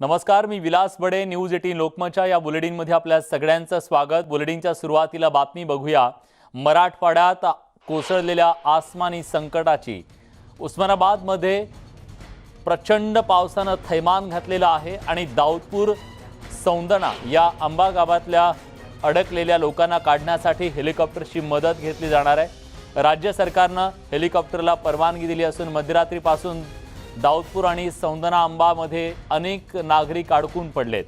नमस्कार मी Vilas Bade news eighteen लोकमतच्या या बुलेटिनमध्ये आपल्या सगळ्यांचं स्वागत. बुलेटिनच्या सुरुवातीला बातमी बघूया. मराठवाड्यात कोसळलेल्या आसमानी संकटाची. उस्मानाबादमध्ये प्रचंड पावसानं थैमान घातलेलं आहे आणि दाऊदपूर सौंदणा या आंबा गावातल्या अडकलेल्या लोकांना काढण्यासाठी हेलिकॉप्टरची मदत घेतली जाणार आहे. राज्य सरकारनं हेलिकॉप्टरला परवानगी दिली असून मध्यरात्रीपासून दाऊदपूर आणि सौंदना आंबामध्ये अनेक नागरिक अडकून पडलेत.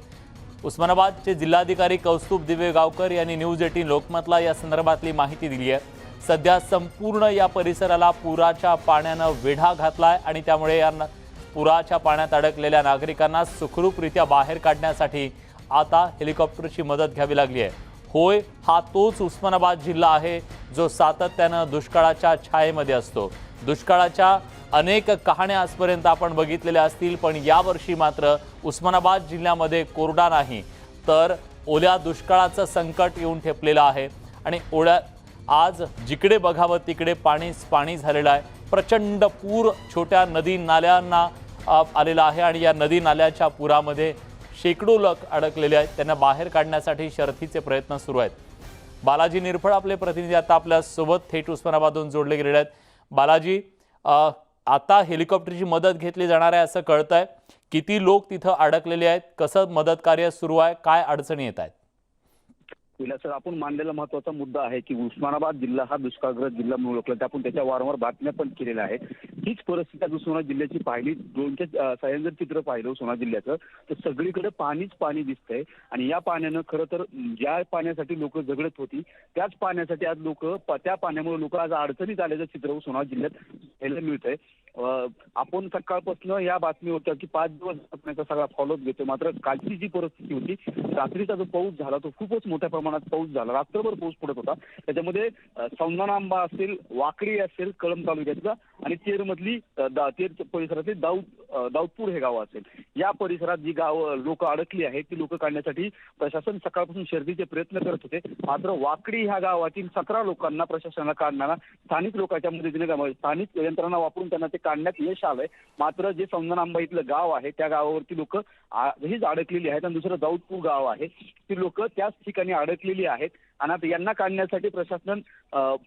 उस्मानाबादचे जिल्हाधिकारी कौस्तुभ दिवेगावकर यांनी न्यूज एटीन लोकमतला या संदर्भातली माहिती दिली आहे. सध्या संपूर्ण या परिसराला पुराच्या पाण्यानं वेढा घातलाय आणि त्यामुळे या पुराच्या पाण्यात अडकलेल्या नागरिकांना सुखरूपरित्या बाहेर काढण्यासाठी आता हेलिकॉप्टरची मदत घ्यावी लागली आहे. होय हा तोच उस्मानाबाद जिल्हा आहे जो सातत्यानं दुष्काळाच्या छायेमध्ये असतो. दुष्काळाच्या अनेक कहाण्या आजपर्यंत आपण बघितलेल्या असतील पण यावर्षी मात्र उस्मानाबाद जिल्ह्यामध्ये कोरडा नाही. तर ओल्या दुष्काळाचं संकट येऊन ठेपलेलं आहे आणि ओल्या आज जिकडे बघावं तिकडे पाणीच पाणी झालेलं आहे. प्रचंड पूर छोट्या नदी नाल्यांना आलेला आहे आणि या नदी नाल्याच्या पुरामध्ये शेकडो लोक अडकलेले आहेत. त्यांना बाहेर काढण्यासाठी शर्थीचे प्रयत्न सुरू आहेत. बालाजी निरफळ आपले प्रतिनिधी आता आपल्यासोबत थेट उस्मानाबादहून जोडले गेलेले आहेत. बालाजी आता हेलिकॉप्टरची मदत घेतली जाणार आहे असं कळतंय. किती लोक तिथं अडकलेले आहेत? कसं मदत कार्य सुरू आहे? काय अडचणी येत आहेत? सर आपण मांडलेला महत्त्वाचा मुद्दा आहे की उस्मानाबाद जिल्हा हा दुष्काळग्रस्त जिल्हा म्हणून ओळखला त्या आपण त्याच्या वारंवार बातम्या पण केलेल्या आहेत. हीच परिस्थिती आज सोना जिल्ह्याची पाहिली. दोनच्या सायन जर चित्र पाहिलं सोना जिल्ह्याचं. तर सगळीकडे पाणीच पाणी दिसतंय. आणि या पाण्यानं खरं तर ज्या पाण्यासाठी लोक झगडत होती त्याच पाण्यासाठी आज लोक त्या पाण्यामुळे लोक आज अडचणीत आल्याचं चित्र सोना जिल्ह्यात पाहायला मिळतंय. आपण सकाळपासून या बातमी होत्या की पाच दिवस बातम्याचा सगळा फॉलोअप घेतो मात्र कालची जी परिस्थिती होती रात्रीचा जो पाऊस झाला तो खूपच मोठ्या प्रमाणात पाऊस झाला. रात्रभर पाऊस पडत होता. त्याच्यामध्ये अं, आंबा असेल वाकडी असेल कळंब तालुक्यातला आणि तेरमधली मधली दातेर परिसरातली दाऊद दाऊदपूर हे गाव असेल. या परिसरात जी गाव लोक अडकली आहेत ती लोक काढण्यासाठी प्रशासन सकाळपासून शर्दीचे प्रयत्न करत होते. मात्र वाकडी ह्या गावातील सतरा लोकांना प्रशासनाला काढणारा स्थानिक लोकांच्या मदतीने स्थानिक यंत्रणा वापरून त्यांना ते काढण्यात यश आलंय. मात्र जे समजन इथलं गाव आहे त्या गावावरती लोक हीच अडकलेली आहेत. आणि दुसरं दाऊदपूर गाव आहे ती लोक त्याच ठिकाणी अडकलेली आहेत. आणि आता यांना काढण्यासाठी प्रशासन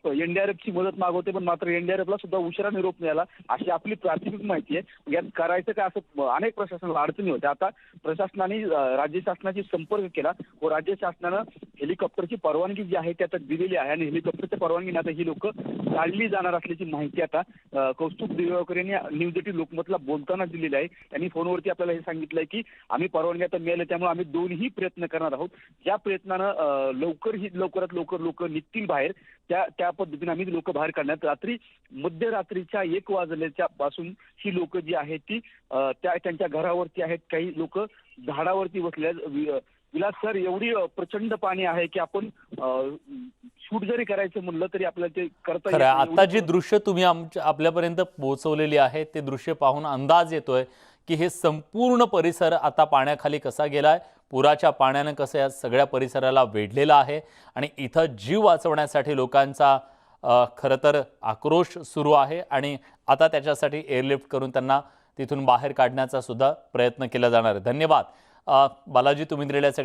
एनडीआरएफची मदत मागवते पण मात्र एनडीआरएफला सुद्धा उशिरा निरोप मिळाला. अशी आपली प्राथमिक माहिती आहे. यात करायचं काय असं अनेक प्रशासनाला अडचणी होत्या. आता प्रशासनाने राज्य शासनाशी संपर्क केला. व राज्य शासनानं हेलिकॉप्टरची परवानगी जी आहे ती आता दिलेली आहे. आणि हेलिकॉप्टरच्या परवानगीने आता ही लोक काढली जाणार असल्याची माहिती आता कौस्तुभ दिवेगावकर यांनी न्यूज एटी लोकमतला बोलताना दिलेली आहे. त्यांनी फोनवरती आपल्याला हे सांगितलंय की आम्ही परवानगी आता मिळाली त्यामुळे आम्ही दोन्ही प्रयत्न करणार आहोत. ज्या प्रयत्नानं लवकर ही लवकरात लवकर लोक निघतील बाहेर त्या त्या पद्धतीने आम्ही लोक बाहेर काढण्यात रात्री मध्यरात्रीच्या एक वाजल्याच्या पासून ही लोक जी आहेत ती त्या त्यांच्या घरावरती आहेत काही लोक झाडावरती बसले आहेत. वि- विलास सर एवढी प्रचंड पाणी आहे की आपण शूट जरी करायचं म्हणलं तरी आपल्याला ते करता आहे. आता जी दृश्य तुम्ही आमच्या आपल्यापर्यंत पोहोचवलेली आहेत ते दृश्य पाहून अंदाज येतोय की हे संपूर्ण परिसर आता पाण्याखाली कसा गेलाय पुराच्या पाण्यानं कसं या सगळ्या परिसराला वेढलेलं आहे आणि इथं जीव वाचवण्यासाठी लोकांचा खरं तर आक्रोश सुरू आहे आणि आता त्याच्यासाठी एअरलिफ्ट करून त्यांना तिथून बाहेर काढण्याचा सुद्धा प्रयत्न केला जाणार आहे. धन्यवाद. बालाजी तुम्ही दिलेल्या सगळ्या